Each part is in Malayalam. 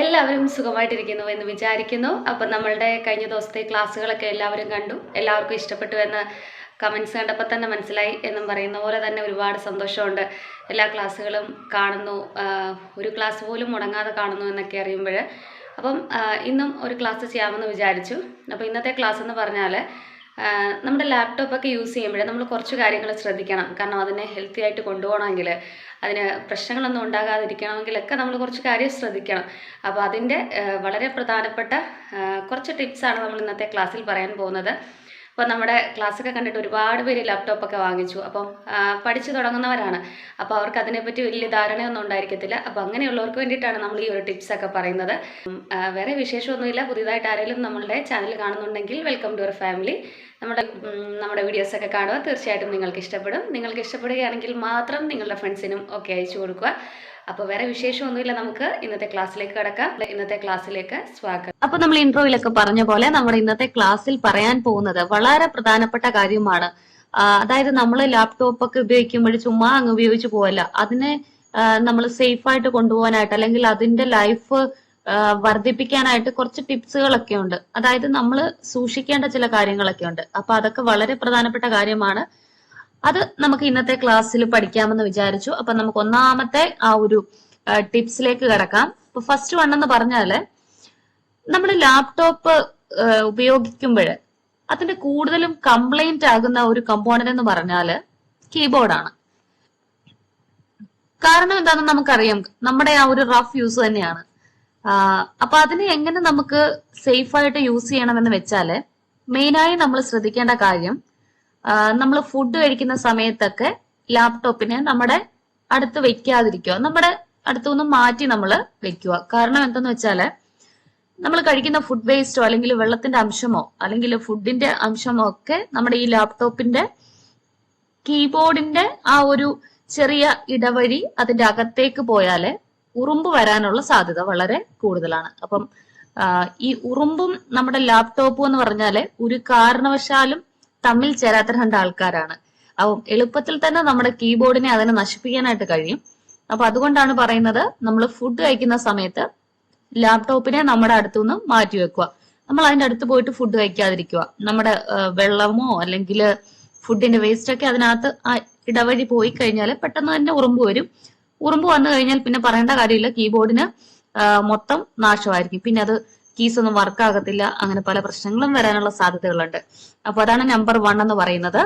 എല്ലാവരും സുഖമായിട്ടിരിക്കുന്നു എന്ന് വിചാരിക്കുന്നു. അപ്പം നമ്മളുടെ കഴിഞ്ഞ ദിവസത്തെ ക്ലാസ്സുകളൊക്കെ എല്ലാവരും കണ്ടു. എല്ലാവർക്കും ഇഷ്ടപ്പെട്ടു എന്ന് കമൻസ് കണ്ടപ്പോൾ തന്നെ മനസ്സിലായി എന്നും പറയുന്ന പോലെ തന്നെ ഒരുപാട് സന്തോഷമുണ്ട്. എല്ലാ ക്ലാസ്സുകളും കാണുന്നു. ഒരു ക്ലാസ് പോലും മുടങ്ങാതെ കാണുന്നു എന്നൊക്കെ അറിയുമ്പോൾ. അപ്പം ഇന്നും ഒരു ക്ലാസ് ചെയ്യാമെന്ന് വിചാരിച്ചു. അപ്പോൾ ഇന്നത്തെ ക്ലാസ് എന്ന് പറഞ്ഞാൽ നമ്മുടെ ലാപ്ടോപ്പൊക്കെ യൂസ് ചെയ്യുമ്പോൾ നമ്മൾ കുറച്ച് കാര്യങ്ങൾ ശ്രദ്ധിക്കണം. കാരണം അതിനെ ഹെൽത്തി ആയിട്ട് കൊണ്ടുപോകണമെങ്കിൽ അതിന് പ്രശ്നങ്ങളൊന്നും ഉണ്ടാകാതിരിക്കണമെങ്കിലൊക്കെ നമ്മൾ കുറച്ച് കാര്യം ശ്രദ്ധിക്കണം. അപ്പോൾ അതിന്റെ വളരെ പ്രധാനപ്പെട്ട കുറച്ച് ടിപ്സാണ് നമ്മൾ ഇന്നത്തെ ക്ലാസ്സിൽ പറയാൻ പോകുന്നത്. അപ്പോൾ നമ്മുടെ ക്ലാസ്സൊക്കെ കണ്ടിട്ട് ഒരുപാട് പേര് ലാപ്ടോപ്പൊക്കെ വാങ്ങിച്ചു. അപ്പം പഠിച്ചു തുടങ്ങുന്നവരാണ്. അപ്പോൾ അവർക്ക് അതിനെപ്പറ്റി വലിയ ധാരണയൊന്നും ഉണ്ടായിരിക്കത്തില്ല. അപ്പോൾ അങ്ങനെയുള്ളവർക്ക് വേണ്ടിയിട്ടാണ് നമ്മൾ ഈ ഒരു ടിപ്സ് ഒക്കെ പറയുന്നത്. വേറെ വിശേഷമൊന്നുമില്ല. പുതിയതായിട്ട് ആരെങ്കിലും നമ്മളുടെ ചാനൽ കാണുന്നുണ്ടെങ്കിൽ വെൽക്കം ടു അവർ ഫാമിലി നമ്മുടെ നമ്മുടെ വീഡിയോസൊക്കെ കാണുക. തീർച്ചയായിട്ടും നിങ്ങൾക്ക് ഇഷ്ടപ്പെടും. നിങ്ങൾക്ക് ഇഷ്ടപ്പെടുകയാണെങ്കിൽ മാത്രം നിങ്ങളുടെ ഫ്രണ്ട്സിനും ഒക്കെ അയച്ചു കൊടുക്കുക. അപ്പോൾ വേറെ വിശേഷമൊന്നുമില്ല. നമുക്ക് ഇന്നത്തെ ക്ലാസ്സിലേക്ക് കിടക്കാം. ഇന്നത്തെ ക്ലാസ്സിലേക്ക് സ്വാഗതം. അപ്പൊ നമ്മൾ ഇൻട്രോയിലൊക്കെ പറഞ്ഞ പോലെ നമ്മുടെ ഇന്നത്തെ ക്ലാസ്സിൽ പറയാൻ പോകുന്നത് വളരെ പ്രധാനപ്പെട്ട കാര്യമാണ്. അതായത് നമ്മൾ ലാപ്ടോപ്പ് ഒക്കെ ഉപയോഗിക്കുമ്പോൾ ചുമ്മാ അങ്ങ് ഉപയോഗിച്ച് പോവല്ല. അതിനെ നമ്മൾ സേഫ് ആയിട്ട് കൊണ്ടുപോകാനായിട്ട് അല്ലെങ്കിൽ അതിന്റെ ലൈഫ് വർദ്ധിപ്പിക്കാനായിട്ട് കുറച്ച് ടിപ്സുകളൊക്കെ ഉണ്ട്. അതായത് നമ്മൾ സൂക്ഷിക്കേണ്ട ചില കാര്യങ്ങളൊക്കെ ഉണ്ട്. അപ്പൊ അതൊക്കെ വളരെ പ്രധാനപ്പെട്ട കാര്യമാണ്. അത് നമുക്ക് ഇന്നത്തെ ക്ലാസ്സിൽ പഠിക്കാമെന്ന് വിചാരിച്ചു. അപ്പൊ നമുക്ക് ഒന്നാമത്തെ ആ ഒരു ടിപ്സിലേക്ക് കിടക്കാം. ഇപ്പൊ ഫസ്റ്റ് വൺ എന്ന് പറഞ്ഞാൽ നമ്മൾ ലാപ്ടോപ്പ് ഉപയോഗിക്കുമ്പോൾ അതിന്റെ കൂടുതലും കംപ്ലൈന്റ് ആകുന്ന ഒരു കമ്പോണന്റ് എന്ന് പറഞ്ഞാൽ കീബോർഡാണ് കാരണം എന്താണെന്ന് നമുക്കറിയാം. നമ്മുടെ ആ ഒരു റഫ് യൂസ് തന്നെയാണ്. അപ്പൊ അതിനെ എങ്ങനെ നമുക്ക് സേഫ് ആയിട്ട് യൂസ് ചെയ്യണമെന്ന് വെച്ചാൽ മെയിനായി നമ്മൾ ശ്രദ്ധിക്കേണ്ട കാര്യം നമ്മൾ ഫുഡ് കഴിക്കുന്ന സമയത്തൊക്കെ ലാപ്ടോപ്പിനെ നമ്മുടെ അടുത്ത് വെക്കാതിരിക്കുക. നമ്മുടെ അടുത്തുനിന്ന് മാറ്റി നമ്മൾ വെക്കുക. കാരണം എന്തെന്ന് വെച്ചാൽ നമ്മൾ കഴിക്കുന്ന ഫുഡ് വേസ്റ്റോ അല്ലെങ്കിൽ വെള്ളത്തിന്റെ അംശമോ അല്ലെങ്കിൽ ഫുഡിന്റെ അംശമോ ഒക്കെ നമ്മുടെ ഈ ലാപ്ടോപ്പിന്റെ കീബോർഡിന്റെ ആ ഒരു ചെറിയ ഇടവഴി അതിന്റെ അകത്തേക്ക് പോയാൽ ഉറുമ്പ് വരാനുള്ള സാധ്യത വളരെ കൂടുതലാണ്. അപ്പം ഈ ഉറുമ്പും നമ്മുടെ ലാപ്ടോപ്പും എന്ന് പറഞ്ഞാൽ ഒരു കാരണവശാലും തമ്മിൽ ചേരാത്ത രണ്ട് ആൾക്കാരാണ്. അപ്പം എളുപ്പത്തിൽ തന്നെ നമ്മുടെ കീബോർഡിനെ അതിനെ നശിപ്പിക്കാനായിട്ട് കഴിയും. അപ്പൊ അതുകൊണ്ടാണ് പറയുന്നത് നമ്മൾ ഫുഡ് കഴിക്കുന്ന സമയത്ത് ലാപ്ടോപ്പിനെ നമ്മുടെ അടുത്തുനിന്ന് മാറ്റി വെക്കുക. നമ്മൾ അതിന്റെ അടുത്ത് പോയിട്ട് ഫുഡ് കഴിക്കാതിരിക്കുക. നമ്മുടെ വെള്ളമോ അല്ലെങ്കിൽ ഫുഡിന്റെ വേസ്റ്റ് ഒക്കെ അതിനകത്ത് ഇടവഴി പോയി കഴിഞ്ഞാൽ പെട്ടെന്ന് തന്നെ ഉറുമ്പ് വരും. ഉറുമ്പ് വന്നു കഴിഞ്ഞാൽ പിന്നെ പറയേണ്ട കാര്യമില്ല. കീബോർഡിന് മൊത്തം നാശമായിരിക്കും. പിന്നെ അത് കീസ് ഒന്നും വർക്ക് ആകത്തില്ല അങ്ങനെ പല പ്രശ്നങ്ങളും വരാനുള്ള സാധ്യതകളുണ്ട്. അപ്പൊ അതാണ് നമ്പർ വൺ എന്ന് പറയുന്നത്.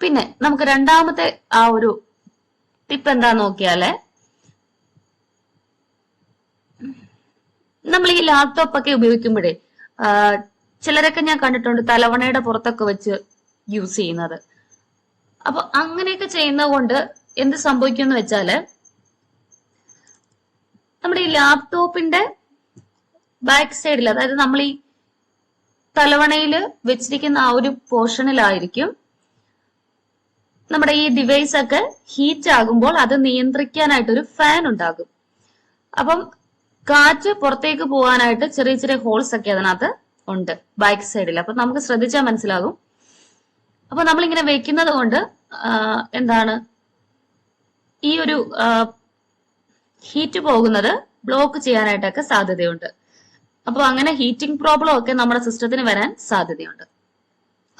പിന്നെ നമുക്ക് രണ്ടാമത്തെ ആ ഒരു ടിപ്പ് എന്താ നോക്കിയാൽ നമ്മൾ ഈ ലാപ്ടോപ്പ് ഒക്കെ ഉപയോഗിക്കുമ്പോഴേ ചിലരൊക്കെ ഞാൻ കണ്ടിട്ടുണ്ട് തലവണയുടെ പുറത്തൊക്കെ വെച്ച് യൂസ് ചെയ്യുന്നത്. അപ്പൊ അങ്ങനെയൊക്കെ ചെയ്യുന്നത് കൊണ്ട് എന്ത് സംഭവിക്കും എന്ന് വെച്ചാൽ നമ്മുടെ ഈ ലാപ്ടോപ്പിന്റെ ബാക്ക് സൈഡിൽ അതായത് നമ്മൾ ഈ തലവണയിൽ വെച്ചിരിക്കുന്ന ആ ഒരു പോർഷനിലായിരിക്കും നമ്മുടെ ഈ ഡിവൈസ് ഒക്കെ ഹീറ്റ് ആകുമ്പോൾ അത് നിയന്ത്രിക്കാനായിട്ട് ഒരു ഫാൻ ഉണ്ടാകും. അപ്പം കാറ്റ് പുറത്തേക്ക് പോകാനായിട്ട് ചെറിയ ചെറിയ ഹോൾസ് ഒക്കെ അതിനകത്ത് ഉണ്ട് ബാക്ക് സൈഡിൽ അപ്പൊ നമുക്ക് ശ്രദ്ധിച്ചാൽ മനസ്സിലാകും. അപ്പൊ നമ്മളിങ്ങനെ വെക്കുന്നത് കൊണ്ട് എന്താണ് ഈ ഒരു ഹീറ്റ് പോകുന്നത് ബ്ലോക്ക് ചെയ്യാനായിട്ടൊക്കെ സാധ്യതയുണ്ട്. അപ്പൊ അങ്ങനെ ഹീറ്റിംഗ് പ്രോബ്ലം ഒക്കെ നമ്മുടെ സിസ്റ്റത്തിന് വരാൻ സാധ്യതയുണ്ട്.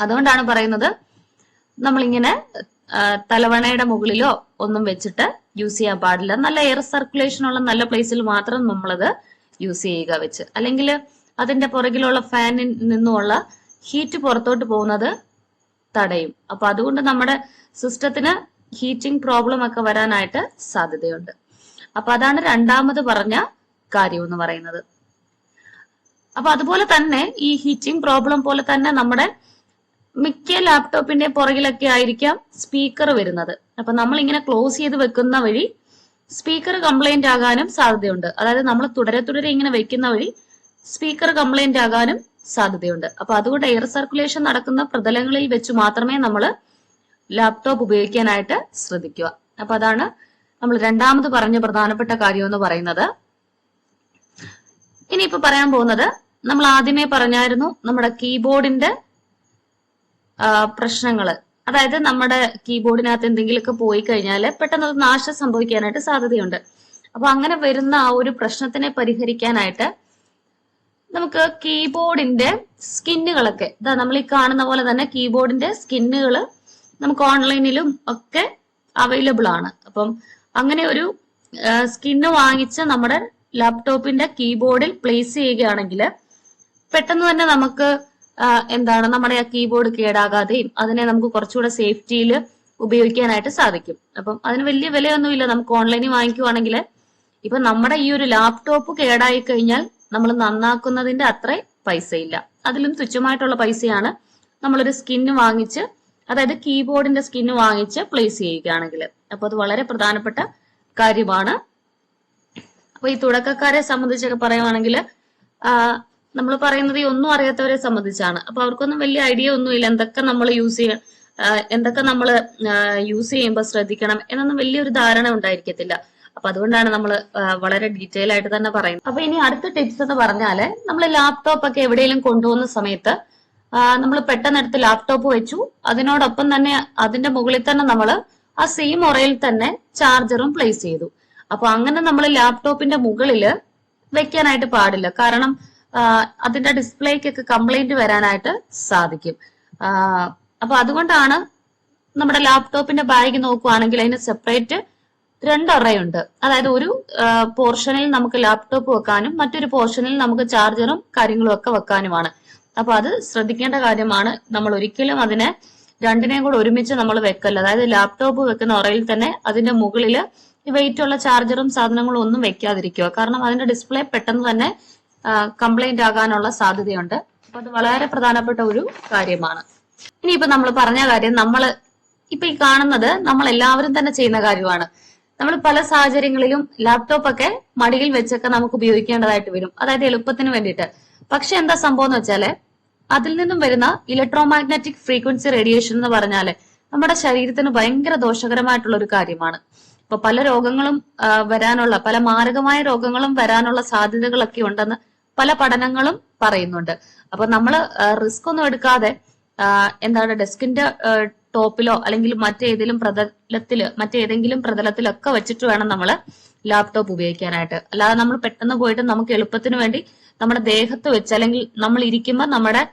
അതുകൊണ്ടാണ് പറയുന്നത് നമ്മളിങ്ങനെ തലവണയുടെ മുകളിലോ ഒന്നും വെച്ചിട്ട് യൂസ് ചെയ്യാൻ പാടില്ല. നല്ല എയർ സർക്കുലേഷൻ ഉള്ള നല്ല പ്ലേസിൽ മാത്രം നമ്മളത് യൂസ് ചെയ്യുക വെച്ച്. അല്ലെങ്കിൽ അതിന്റെ പുറകിലുള്ള ഫാനിൽ നിന്നുമുള്ള ഹീറ്റ് പുറത്തോട്ട് പോകുന്നത് തടയും. അപ്പൊ അതുകൊണ്ട് നമ്മുടെ സിസ്റ്റത്തിന് ഹീറ്റിംഗ് പ്രോബ്ലം ഒക്കെ വരാനായിട്ട് സാധ്യതയുണ്ട്. അപ്പൊ അതാണ് രണ്ടാമത് പറഞ്ഞ കാര്യം എന്ന് പറയുന്നത്. അപ്പൊ അതുപോലെ തന്നെ ഈ ഹീറ്റിംഗ് പ്രോബ്ലം പോലെ തന്നെ നമ്മുടെ മിക്ക ലാപ്ടോപ്പിന്റെ പുറകിലൊക്കെ ആയിരിക്കാം സ്പീക്കർ വരുന്നത്. അപ്പൊ നമ്മൾ ഇങ്ങനെ ക്ലോസ് ചെയ്ത് വെക്കുന്ന വഴി സ്പീക്കർ കംപ്ലൈന്റ് ആകാനും സാധ്യതയുണ്ട്. അതായത് നമ്മൾ തുടരെ തുടരെ ഇങ്ങനെ വെക്കുന്ന വഴി സ്പീക്കർ കംപ്ലൈന്റ് ആകാനും സാധ്യതയുണ്ട്. അപ്പൊ അതുകൊണ്ട് എയർ സർക്കുലേഷൻ നടക്കുന്ന പ്രതലങ്ങളിൽ വെച്ച് മാത്രമേ നമ്മൾ ലാപ്ടോപ്പ് ഉപയോഗിക്കാനായിട്ട് ശ്രദ്ധിക്കുക. അപ്പൊ അതാണ് നമ്മൾ രണ്ടാമത് പറഞ്ഞ പ്രധാനപ്പെട്ട കാര്യം എന്ന് പറയുന്നത്. ഇനിയിപ്പോ പറയാൻ പോകുന്നത് നമ്മൾ ആദ്യമേ പറഞ്ഞായിരുന്നു നമ്മുടെ കീബോർഡിന്റെ പ്രശ്നങ്ങൾ അതായത് നമ്മുടെ കീബോർഡിനകത്ത് എന്തെങ്കിലുമൊക്കെ പോയി കഴിഞ്ഞാൽ പെട്ടെന്ന് അത് നാശം സംഭവിക്കാനായിട്ട് സാധ്യതയുണ്ട്. അപ്പൊ അങ്ങനെ വരുന്ന ആ ഒരു പ്രശ്നത്തിനെ പരിഹരിക്കാനായിട്ട് നമുക്ക് കീബോർഡിന്റെ സ്കിന്നുകളൊക്കെ ഇതാ നമ്മൾ ഈ കാണുന്ന പോലെ തന്നെ കീബോർഡിന്റെ സ്കിന്നുകൾ നമുക്ക് ഓൺലൈനിലും ഒക്കെ അവൈലബിൾ ആണ് അപ്പം അങ്ങനെ ഒരു സ്കിന്ന് വാങ്ങിച്ച് നമ്മുടെ ലാപ്ടോപ്പിന്റെ കീബോർഡിൽ പ്ലേസ് ചെയ്യുകയാണെങ്കിൽ പെട്ടെന്ന് തന്നെ നമുക്ക് എന്താണ് നമ്മുടെ ആ കീബോർഡ് കേടാകാതെയും അതിനെ നമുക്ക് കുറച്ചുകൂടെ സേഫ്റ്റിയിൽ ഉപയോഗിക്കാനായിട്ട് സാധിക്കും. അപ്പം അതിന് വലിയ വിലയൊന്നുമില്ല. നമുക്ക് ഓൺലൈനിൽ വാങ്ങിക്കുവാണെങ്കിൽ ഇപ്പൊ നമ്മുടെ ഈ ഒരു ലാപ്ടോപ്പ് കേടായി കഴിഞ്ഞാൽ നമ്മൾ നന്നാക്കുന്നതിന്റെ അത്ര പൈസയില്ല. അതിലും തുച്ഛമായിട്ടുള്ള പൈസയാണ് നമ്മളൊരു സ്കിന്ന് വാങ്ങിച്ച് അതായത് കീബോർഡിന്റെ സ്കിന്ന് വാങ്ങിച്ച് പ്ലേസ് ചെയ്യുകയാണെങ്കിൽ. അപ്പൊ അത് വളരെ പ്രധാനപ്പെട്ട കാര്യമാണ്. അപ്പൊ ഈ തുടക്കക്കാരെ സംബന്ധിച്ചൊക്കെ പറയുവാണെങ്കിൽ നമ്മൾ പറയുന്നത് ഈ ഒന്നും അറിയാത്തവരെ സംബന്ധിച്ചാണ്. അപ്പൊ അവർക്കൊന്നും വലിയ ഐഡിയ ഒന്നുമില്ല എന്തൊക്കെ നമ്മൾ യൂസ് ചെയ്യണം എന്തൊക്കെ നമ്മൾ യൂസ് ചെയ്യുമ്പോൾ ശ്രദ്ധിക്കണം എന്നൊന്നും വലിയൊരു ധാരണ ഉണ്ടായിരിക്കത്തില്ല. അപ്പൊ അതുകൊണ്ടാണ് നമ്മൾ വളരെ ഡീറ്റെയിൽ ആയിട്ട് തന്നെ പറയുന്നത്. അപ്പൊ ഇനി അടുത്ത ടിപ്സ് എന്ന് പറഞ്ഞാൽ നമ്മൾ ലാപ്ടോപ്പ് ഒക്കെ എവിടെയെങ്കിലും കൊണ്ടുപോകുന്ന സമയത്ത് നമ്മൾ പെട്ടെന്ന് എടുത്ത് ലാപ്ടോപ്പ് വെച്ചു. അതിനോടൊപ്പം തന്നെ അതിന്റെ മുകളിൽ തന്നെ നമ്മൾ ആ സെയിം ഒറയിൽ തന്നെ ചാർജറും പ്ലേസ് ചെയ്തു. അപ്പൊ അങ്ങനെ നമ്മൾ ലാപ്ടോപ്പിന്റെ മുകളിൽ വെക്കാനായിട്ട് പാടില്ല. കാരണം അതിന്റെ ഡിസ്പ്ലേക്കൊക്കെ കംപ്ലൈന്റ് വരാനായിട്ട് സാധിക്കും. അപ്പൊ അതുകൊണ്ടാണ് നമ്മുടെ ലാപ്ടോപ്പിന്റെ ബാഗ് നോക്കുവാണെങ്കിൽ അതിന് സെപ്പറേറ്റ് രണ്ട് അറയുണ്ട് അതായത് ഒരു പോർഷനിൽ നമുക്ക് ലാപ്ടോപ്പ് വെക്കാനും മറ്റൊരു പോർഷനിൽ നമുക്ക് ചാർജറും കാര്യങ്ങളും ഒക്കെ വെക്കാനുമാണ്. അപ്പൊ അത് ശ്രദ്ധിക്കേണ്ട കാര്യമാണ്. നമ്മൾ ഒരിക്കലും അതിനെ രണ്ടിനെയും കൂടെ ഒരുമിച്ച് നമ്മൾ വെക്കല്ല. അതായത് ലാപ്ടോപ്പ് വെക്കുന്ന ഉറയിൽ തന്നെ അതിന്റെ മുകളിൽ വെയിറ്റ് ഉള്ള ചാർജറും സാധനങ്ങളും ഒന്നും വെക്കാതിരിക്കുക. കാരണം അതിന്റെ ഡിസ്പ്ലേ പെട്ടെന്ന് തന്നെ കംപ്ലൈന്റ് ആകാനുള്ള സാധ്യതയുണ്ട്. അപ്പൊ അത് വളരെ പ്രധാനപ്പെട്ട ഒരു കാര്യമാണ്. ഇനിയിപ്പോ നമ്മൾ പറഞ്ഞ കാര്യം നമ്മൾ ഇപ്പൊ ഈ കാണുന്നത് നമ്മൾ എല്ലാവരും തന്നെ ചെയ്യുന്ന കാര്യമാണ്. നമ്മൾ പല സാഹചര്യങ്ങളിലും ലാപ്ടോപ്പ് ഒക്കെ മടിയിൽ വെച്ചൊക്കെ നമുക്ക് ഉപയോഗിക്കേണ്ടതായിട്ട് വരും. അതായത് എളുപ്പത്തിന് വേണ്ടിയിട്ട്. പക്ഷെ എന്താ സംഭവം എന്ന് വെച്ചാൽ അതിൽ നിന്നും വരുന്ന ഇലക്ട്രോമാഗ്നറ്റിക് ഫ്രീക്വൻസി റേഡിയേഷൻ എന്ന് പറഞ്ഞാൽ നമ്മുടെ ശരീരത്തിന് ഭയങ്കര ദോഷകരമായിട്ടുള്ള ഒരു കാര്യമാണ്. ഇപ്പൊ പല രോഗങ്ങളും വരാനുള്ള പല മാരകമായ രോഗങ്ങളും വരാനുള്ള സാധ്യതകളൊക്കെ ഉണ്ടെന്ന് പല പഠനങ്ങളും പറയുന്നുണ്ട്. അപ്പൊ നമ്മൾ റിസ്ക് ഒന്നും എടുക്കാതെ എന്താണ് ഡെസ്കിന്റെ ടോപ്പിലോ അല്ലെങ്കിൽ മറ്റേതെങ്കിലും പ്രതലത്തിൽ മറ്റേതെങ്കിലും പ്രതലത്തിലൊക്കെ വെച്ചിട്ട് വേണം നമ്മൾ ലാപ്ടോപ്പ് ഉപയോഗിക്കാനായിട്ട്. അല്ലാതെ നമ്മൾ പെട്ടെന്ന് പോയിട്ട് നമുക്ക് എളുപ്പത്തിന് വേണ്ടി നമ്മുടെ ദേഹത്ത് വെച്ച് അല്ലെങ്കിൽ നമ്മൾ ഇരിക്കുമ്പോൾ നമ്മുടെ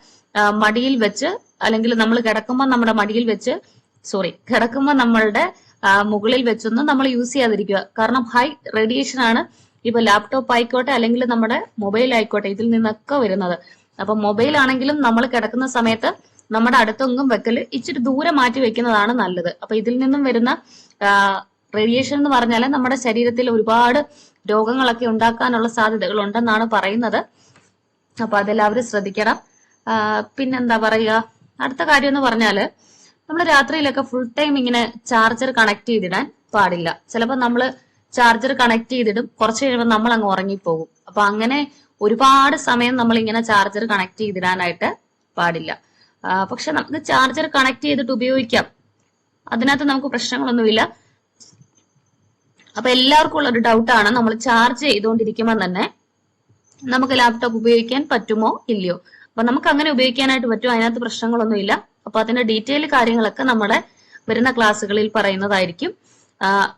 മടിയിൽ വെച്ച് അല്ലെങ്കിൽ നമ്മൾ കിടക്കുമ്പോൾ നമ്മുടെ മടിയിൽ വെച്ച് സോറി കിടക്കുമ്പോൾ നമ്മളുടെ മുകളിൽ വെച്ചൊന്നും നമ്മൾ യൂസ് ചെയ്യാതിരിക്കുക. കാരണം ഹൈ റേഡിയേഷൻ ആണ് ഇപ്പൊ ലാപ്ടോപ്പ് ആയിക്കോട്ടെ അല്ലെങ്കിൽ നമ്മുടെ മൊബൈൽ ആയിക്കോട്ടെ ഇതിൽ നിന്നൊക്കെ വരുന്നത്. അപ്പൊ മൊബൈൽ ആണെങ്കിലും നമ്മൾ കിടക്കുന്ന സമയത്ത് നമ്മുടെ അടുത്തൊന്നും വെക്കൽ ഇച്ചിരി ദൂരെ മാറ്റി വെക്കുന്നതാണ് നല്ലത്. അപ്പൊ ഇതിൽ നിന്നും വരുന്ന റേഡിയേഷൻ എന്ന് പറഞ്ഞാൽ നമ്മുടെ ശരീരത്തിൽ ഒരുപാട് രോഗങ്ങളൊക്കെ ഉണ്ടാക്കാനുള്ള സാധ്യതകൾ ഉണ്ടെന്നാണ് പറയുന്നത്. അപ്പൊ അതെല്ലാവരും ശ്രദ്ധിക്കണം. പിന്നെന്താ പറയുക? അടുത്ത കാര്യം എന്ന് പറഞ്ഞാൽ നമ്മൾ രാത്രിയിലൊക്കെ ഫുൾ ടൈം ഇങ്ങനെ ചാർജർ കണക്ട് ചെയ്തിടാൻ പാടില്ല. ചിലപ്പോൾ നമ്മൾ ചാർജർ കണക്ട് ചെയ്തിടും. കുറച്ച് കഴിയുമ്പോൾ നമ്മൾ അങ്ങ് ഉറങ്ങിപ്പോകും. അപ്പൊ അങ്ങനെ ഒരുപാട് സമയം നമ്മൾ ഇങ്ങനെ ചാർജർ കണക്ട് ചെയ്തിടാനായിട്ട് പാടില്ല. പക്ഷെ നമുക്ക് ചാർജർ കണക്ട് ചെയ്തിട്ട് ഉപയോഗിക്കാം. അതിനകത്ത് നമുക്ക് പ്രശ്നങ്ങളൊന്നുമില്ല. അപ്പൊ എല്ലാവർക്കും ഉള്ള ഒരു ഡൗട്ടാണ് നമ്മൾ ചാർജ് ചെയ്തുകൊണ്ടിരിക്കുമ്പോൾ തന്നെ നമുക്ക് ലാപ്ടോപ്പ് ഉപയോഗിക്കാൻ പറ്റുമോ ഇല്ലയോ? അപ്പൊ നമുക്ക് അങ്ങനെ ഉപയോഗിക്കാനായിട്ട് പറ്റും അതിനകത്ത് പ്രശ്നങ്ങളൊന്നുമില്ല. അപ്പൊ അതിന്റെ ഡീറ്റെയിൽ കാര്യങ്ങളൊക്കെ നമ്മുടെ വരുന്ന ക്ലാസ്സുകളിൽ പറയുന്നതായിരിക്കും.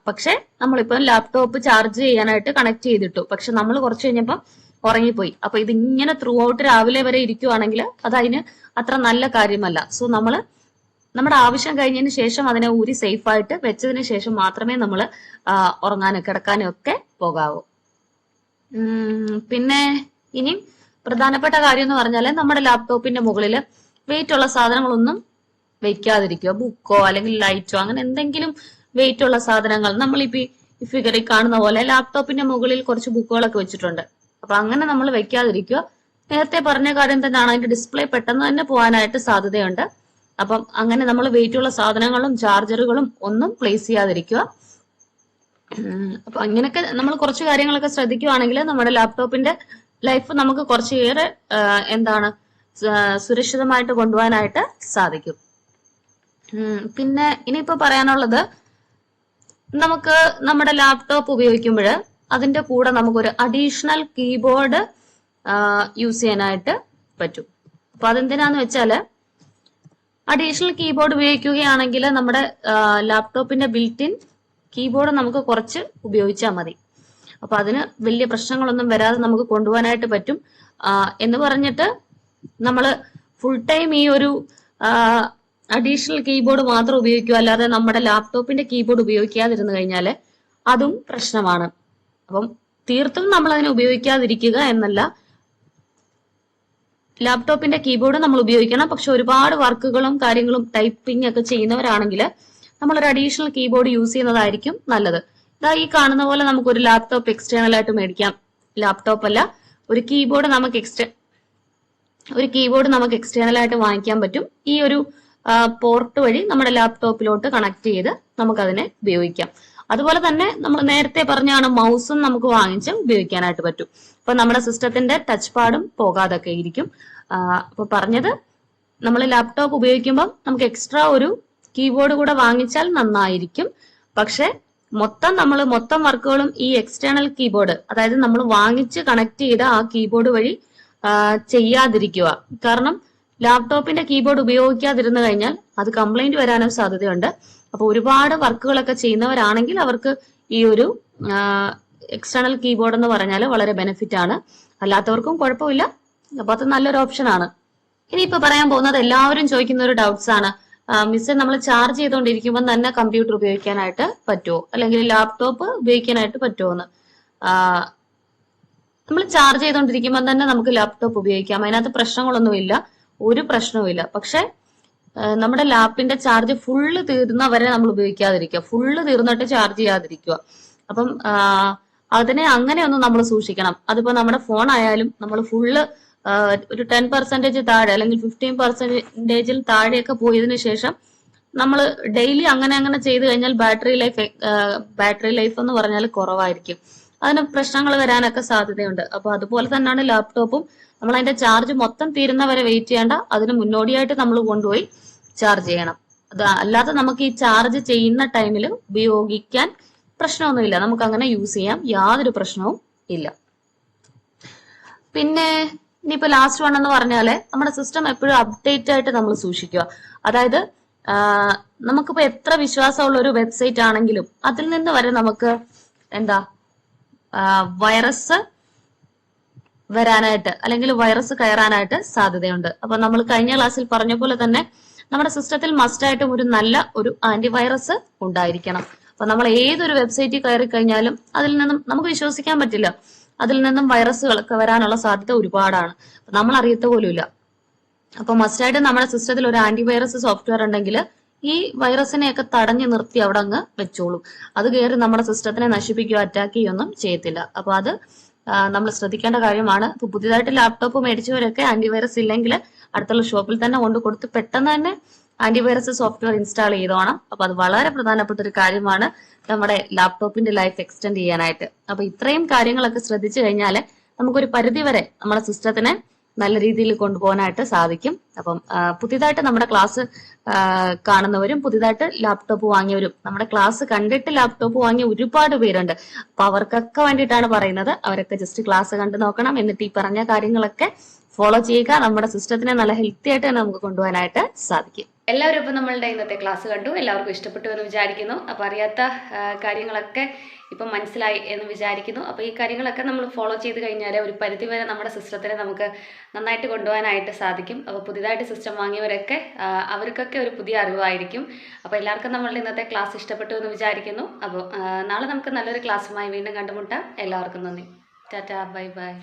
പക്ഷെ നമ്മളിപ്പോ ലാപ്ടോപ്പ് ചാർജ് ചെയ്യാനായിട്ട് കണക്ട് ചെയ്തിട്ടു. പക്ഷെ നമ്മൾ കുറച്ച് കഴിഞ്ഞപ്പം ഉറങ്ങിപ്പോയി. അപ്പൊ ഇതിങ്ങനെ ത്രൂ ഔട്ട് രാവിലെ വരെ ഇരിക്കുവാണെങ്കിൽ അത് അതിന് അത്ര നല്ല കാര്യമല്ല. സോ നമ്മൾ നമ്മുടെ ആവശ്യം കഴിഞ്ഞതിന് ശേഷം അതിനെ ഊരി സേഫ് ആയിട്ട് വെച്ചതിന് ശേഷം മാത്രമേ നമ്മൾ ഉറങ്ങാനും കിടക്കാനും ഒക്കെ പോകാവൂ. പിന്നെ ഇനി പ്രധാനപ്പെട്ട കാര്യം എന്ന് പറഞ്ഞാൽ നമ്മുടെ ലാപ്ടോപ്പിന്റെ മുകളിൽ വെയിറ്റ് ഉള്ള സാധനങ്ങളൊന്നും വെക്കാതിരിക്കുക. ബുക്കോ അല്ലെങ്കിൽ ലൈറ്റോ അങ്ങനെ എന്തെങ്കിലും വെയിറ്റ് ഉള്ള സാധനങ്ങൾ. ഇപ്പൊ ഈ ഫിഗറിൽ കാണുന്ന പോലെ ലാപ്ടോപ്പിന്റെ മുകളിൽ കുറച്ച് ബുക്കുകളൊക്കെ വെച്ചിട്ടുണ്ട്. അപ്പൊ അങ്ങനെ നമ്മൾ വെക്കാതിരിക്കുക. നേരത്തെ പറഞ്ഞ കാര്യം തന്നെയാണ്. അതിന്റെ ഡിസ്പ്ലേ പെട്ടെന്ന് തന്നെ പോകാനായിട്ട് സാധ്യതയുണ്ട്. അപ്പം അങ്ങനെ നമ്മൾ വെയിറ്റ് ഉള്ള സാധനങ്ങളും ചാർജറുകളും ഒന്നും പ്ലേസ് ചെയ്യാതിരിക്കുക. അപ്പൊ അങ്ങനെയൊക്കെ നമ്മൾ കുറച്ച് കാര്യങ്ങളൊക്കെ ശ്രദ്ധിക്കുവാണെങ്കിൽ നമ്മുടെ ലാപ്ടോപ്പിന്റെ ലൈഫ് നമുക്ക് കുറച്ചേറെ എന്താണ് സുരക്ഷിതമായിട്ട് കൊണ്ടുപോകാനായിട്ട് സാധിക്കും. പിന്നെ ഇനിയിപ്പോ പറയാനുള്ളത് നമുക്ക് നമ്മുടെ ലാപ്ടോപ്പ് ഉപയോഗിക്കുമ്പോൾ അതിന്റെ കൂടെ നമുക്കൊരു അഡീഷണൽ കീബോർഡ് യൂസ് ചെയ്യാനായിട്ട് പറ്റും. അപ്പൊ അതെന്തിനാന്ന് വെച്ചാൽ അഡീഷണൽ കീബോർഡ് ഉപയോഗിക്കുകയാണെങ്കിൽ നമ്മുടെ ലാപ്ടോപ്പിന്റെ ബിൽറ്റിൻ കീബോർഡ് നമുക്ക് കുറച്ച് ഉപയോഗിച്ചാൽ മതി. അപ്പൊ അതിന് വലിയ പ്രശ്നങ്ങളൊന്നും വരാതെ നമുക്ക് കൊണ്ടുപോകാനായിട്ട് പറ്റും. എന്ന് പറഞ്ഞിട്ട് നമ്മൾ ഫുൾ ടൈം ഈ ഒരു അഡീഷണൽ കീബോർഡ് മാത്രം ഉപയോഗിക്കുക അല്ലാതെ നമ്മുടെ ലാപ്ടോപ്പിന്റെ കീബോർഡ് ഉപയോഗിക്കാതിരുന്നു കഴിഞ്ഞാൽ അതും പ്രശ്നമാണ്. അപ്പം തീർത്തും നമ്മൾ അതിനെ ഉപയോഗിക്കാതിരിക്കുക എന്നല്ല. ലാപ്ടോപ്പിന്റെ കീബോർഡ് നമ്മൾ ഉപയോഗിക്കണം. പക്ഷെ ഒരുപാട് വർക്കുകളും കാര്യങ്ങളും ടൈപ്പിംഗ് ഒക്കെ ചെയ്യുന്നവരാണെങ്കിൽ നമ്മൾ ഒരു അഡീഷണൽ കീബോർഡ് യൂസ് ചെയ്യുന്നതായിരിക്കും നല്ലത്. ഇതാ ഈ കാണുന്ന പോലെ നമുക്ക് ഒരു ലാപ്ടോപ്പ് എക്സ്റ്റേണൽ ആയിട്ട് മേടിക്കാം. ലാപ്ടോപ്പ് അല്ല ഒരു കീബോർഡ് നമുക്ക് എക്സ്റ്റേ ഒരു കീബോർഡ് നമുക്ക് എക്സ്റ്റേണൽ ആയിട്ട് വാങ്ങിക്കാൻ പറ്റും. ഈ ഒരു പോർട്ട് വഴി നമ്മുടെ ലാപ്ടോപ്പിലോട്ട് കണക്ട് ചെയ്ത് നമുക്കതിനെ ഉപയോഗിക്കാം. അതുപോലെ തന്നെ നമ്മൾ നേരത്തെ പറഞ്ഞാണ് മൗസും നമുക്ക് വാങ്ങിച്ച് ഉപയോഗിക്കാനായിട്ട് പറ്റും. അപ്പൊ നമ്മുടെ സിസ്റ്റത്തിന്റെ ടച്ച് പാഡും പോകാതൊക്കെ ഇരിക്കും. അപ്പൊ പറഞ്ഞത് നമ്മൾ ലാപ്ടോപ്പ് ഉപയോഗിക്കുമ്പോൾ നമുക്ക് എക്സ്ട്രാ ഒരു കീബോർഡ് കൂടെ വാങ്ങിച്ചാൽ നന്നായിരിക്കും. പക്ഷെ മൊത്തം നമ്മൾ മൊത്തം വർക്കുകളും ഈ എക്സ്റ്റേണൽ കീബോർഡ് അതായത് നമ്മൾ വാങ്ങിച്ച് കണക്ട് ചെയ്ത ആ കീബോർഡ് വഴി ചെയ്യാതിരിക്കുക. കാരണം ലാപ്ടോപ്പിന്റെ കീബോർഡ് ഉപയോഗിക്കാതിരുന്നു കഴിഞ്ഞാൽ അത് കംപ്ലൈന്റ് വരാനും സാധ്യതയുണ്ട്. അപ്പൊ ഒരുപാട് വർക്കുകളൊക്കെ ചെയ്യുന്നവരാണെങ്കിൽ അവർക്ക് ഈ ഒരു എക്സ്റ്റേണൽ കീബോർഡ് എന്ന് പറഞ്ഞാൽ വളരെ ബെനിഫിറ്റ് ആണ്. അല്ലാത്തവർക്കും കുഴപ്പമില്ല. അപ്പൊ അത് നല്ലൊരു ഓപ്ഷൻ ആണ്. ഇനിയിപ്പോ പറയാൻ പോകുന്നത് എല്ലാവരും ചോദിക്കുന്ന ഒരു ഡൗട്ട്സ് ആണ്. മിസ് നമ്മൾ ചാർജ് ചെയ്തുകൊണ്ടിരിക്കുമ്പോൾ തന്നെ കമ്പ്യൂട്ടർ ഉപയോഗിക്കാനായിട്ട് പറ്റുമോ അല്ലെങ്കിൽ ലാപ്ടോപ്പ് ഉപയോഗിക്കാനായിട്ട് പറ്റുമോ എന്ന് നമ്മൾ ചാർജ് ചെയ്തുകൊണ്ടിരിക്കുമ്പോൾ തന്നെ നമുക്ക് ലാപ്ടോപ്പ് ഉപയോഗിക്കാം. അതിനകത്ത് പ്രശ്നങ്ങളൊന്നുമില്ല. ഒരു പ്രശ്നവുമില്ല. പക്ഷെ നമ്മുടെ ലാപ്പിന്റെ ചാർജ് ഫുള്ള് തീർന്ന വരെ നമ്മൾ ഉപയോഗിക്കാതിരിക്കുക. ഫുള്ള് തീർന്നിട്ട് ചാർജ് ചെയ്യാതിരിക്കുക. അപ്പം അതിനെ അങ്ങനെയൊന്നും നമ്മൾ സൂക്ഷിക്കണം. അതിപ്പോ നമ്മുടെ ഫോൺ ആയാലും നമ്മൾ ഫുള്ള് ഒരു ടെൻ പെർസെന്റേജ് താഴെ അല്ലെങ്കിൽ ഫിഫ്റ്റീൻ പെർസെന്റേജിൽ താഴെയൊക്കെ പോയതിനു ശേഷം നമ്മൾ ഡെയിലി അങ്ങനെ അങ്ങനെ ചെയ്തു കഴിഞ്ഞാൽ ബാറ്ററി ലൈഫ് ബാറ്ററി ലൈഫ് എന്ന് പറഞ്ഞാൽ കുറവായിരിക്കും. അതിന് പ്രശ്നങ്ങൾ വരാനൊക്കെ സാധ്യതയുണ്ട്. അപ്പൊ അതുപോലെ തന്നെയാണ് ലാപ്ടോപ്പും നമ്മൾ അതിന്റെ ചാർജ് മൊത്തം തീരുന്നവരെ വെയിറ്റ് ചെയ്യേണ്ട. അതിന് മുന്നോടിയായിട്ട് നമ്മൾ കൊണ്ടുപോയി ചാർജ് ചെയ്യണം. അത് അല്ലാതെ നമുക്ക് ഈ ചാർജ് ചെയ്യുന്ന ടൈമിൽ ഉപയോഗിക്കാൻ പ്രശ്നമൊന്നുമില്ല. നമുക്ക് അങ്ങനെ യൂസ് ചെയ്യാം. യാതൊരു പ്രശ്നവും ഇല്ല. പിന്നെ ഇനിയിപ്പോ ലാസ്റ്റ് വൺ എന്ന് പറഞ്ഞാൽ നമ്മുടെ സിസ്റ്റം എപ്പോഴും അപ്ഡേറ്റ് ആയിട്ട് നമ്മൾ സൂക്ഷിക്കുക. അതായത് നമുക്കിപ്പോ എത്ര വിശ്വാസമുള്ള ഒരു വെബ്സൈറ്റ് ആണെങ്കിലും അതിൽ നിന്ന് വരെ നമുക്ക് എന്താ വൈറസ് വരാനായിട്ട് അല്ലെങ്കിൽ വൈറസ് കയറാനായിട്ട് സാധ്യതയുണ്ട്. അപ്പൊ നമ്മൾ കഴിഞ്ഞ ക്ലാസ്സിൽ പറഞ്ഞ പോലെ തന്നെ നമ്മുടെ സിസ്റ്റത്തിൽ മസ്റ്റായിട്ടും ഒരു നല്ല ഒരു ആന്റിവൈറസ് ഉണ്ടായിരിക്കണം. അപ്പൊ നമ്മൾ ഏതൊരു വെബ്സൈറ്റിൽ കയറി കഴിഞ്ഞാലും അതിൽ നിന്നും നമുക്ക് വിശ്വസിക്കാൻ പറ്റില്ല. അതിൽ നിന്നും വൈറസുകളൊക്കെ വരാനുള്ള സാധ്യത ഒരുപാടാണ്. നമ്മൾ അറിയത്ത പോലുമില്ല. അപ്പൊ മസ്റ്റായിട്ട് നമ്മുടെ സിസ്റ്റത്തിൽ ഒരു ആന്റിവൈറസ് സോഫ്റ്റ്വെയർ ഉണ്ടെങ്കിൽ ഈ വൈറസിനെയൊക്കെ തടഞ്ഞു നിർത്തി അവിടെ അങ്ങ് വെച്ചോളും. അത് കയറി നമ്മുടെ സിസ്റ്റത്തിനെ നശിപ്പിക്കുകയോ അറ്റാക്ക് ചെയ്യൊന്നും ചെയ്യത്തില്ല. അപ്പൊ അത് നമ്മൾ ശ്രദ്ധിക്കേണ്ട കാര്യമാണ്. ഇപ്പൊ പുതിയതായിട്ട് ലാപ്ടോപ്പ് മേടിച്ചവരൊക്കെ ആന്റിവൈറസ് ഇല്ലെങ്കിൽ അടുത്തുള്ള ഷോപ്പിൽ തന്നെ കൊണ്ട് കൊടുത്ത് പെട്ടെന്ന് തന്നെ ആന്റിവൈറസ് സോഫ്റ്റ്വെയർ ഇൻസ്റ്റാൾ ചെയ്തോണം. അപ്പൊ അത് വളരെ പ്രധാനപ്പെട്ട ഒരു കാര്യമാണ് നമ്മുടെ ലാപ്ടോപ്പിന്റെ ലൈഫ് എക്സ്റ്റെൻഡ് ചെയ്യാനായിട്ട്. അപ്പൊ ഇത്രയും കാര്യങ്ങളൊക്കെ ശ്രദ്ധിച്ചു കഴിഞ്ഞാൽ നമുക്കൊരു പരിധി വരെ നമ്മുടെ സിസ്റ്റത്തിനെ നല്ല രീതിയിൽ കൊണ്ടുപോകാനായിട്ട് സാധിക്കും. അപ്പം പുതിയതായിട്ട് നമ്മുടെ ക്ലാസ് കാണുന്നവരും പുതിയതായിട്ട് ലാപ്ടോപ്പ് വാങ്ങിയവരും നമ്മുടെ ക്ലാസ് കണ്ടിട്ട് ലാപ്ടോപ്പ് വാങ്ങിയ ഒരുപാട് പേരുണ്ട്. അപ്പൊ അവർക്കൊക്കെ വേണ്ടിയിട്ടാണ് പറയുന്നത്. അവരൊക്കെ ജസ്റ്റ് ക്ലാസ് കണ്ടു നോക്കണം എന്നിട്ട് ഈ പറഞ്ഞ കാര്യങ്ങളൊക്കെ ഫോളോ ചെയ്യുക. നമ്മുടെ സിസ്റ്റത്തിനെ നല്ല ഹെൽത്തി ആയിട്ട് തന്നെ നമുക്ക് കൊണ്ടുപോകാനായിട്ട് സാധിക്കും. എല്ലാവരും ഇപ്പം നമ്മളുടെ ഇന്നത്തെ ക്ലാസ് കണ്ടു. എല്ലാവർക്കും ഇഷ്ടപ്പെട്ടു എന്ന് വിചാരിക്കുന്നു. അപ്പോൾ അറിയാത്ത കാര്യങ്ങളൊക്കെ ഇപ്പം മനസ്സിലായി എന്ന് വിചാരിക്കുന്നു. അപ്പോൾ ഈ കാര്യങ്ങളൊക്കെ നമ്മൾ ഫോളോ ചെയ്ത് കഴിഞ്ഞാൽ ഒരു പരിധി വരെ നമ്മുടെ സിസ്റ്റത്തിനെ നമുക്ക് നന്നായിട്ട് കൊണ്ടുപോകാനായിട്ട് സാധിക്കും. അപ്പോൾ പുതിയതായിട്ട് സിസ്റ്റം വാങ്ങിയവരൊക്കെ അവർക്കൊക്കെ ഒരു പുതിയ അറിവായിരിക്കും. അപ്പോൾ എല്ലാവർക്കും നമ്മളുടെ ഇന്നത്തെ ക്ലാസ് ഇഷ്ടപ്പെട്ടു എന്ന് വിചാരിക്കുന്നു. അപ്പോൾ നാളെ നമുക്ക് നല്ലൊരു ക്ലാസ്സുമായി വീണ്ടും കണ്ടുമുട്ടാം. എല്ലാവർക്കും നന്ദി. Tata bye bye.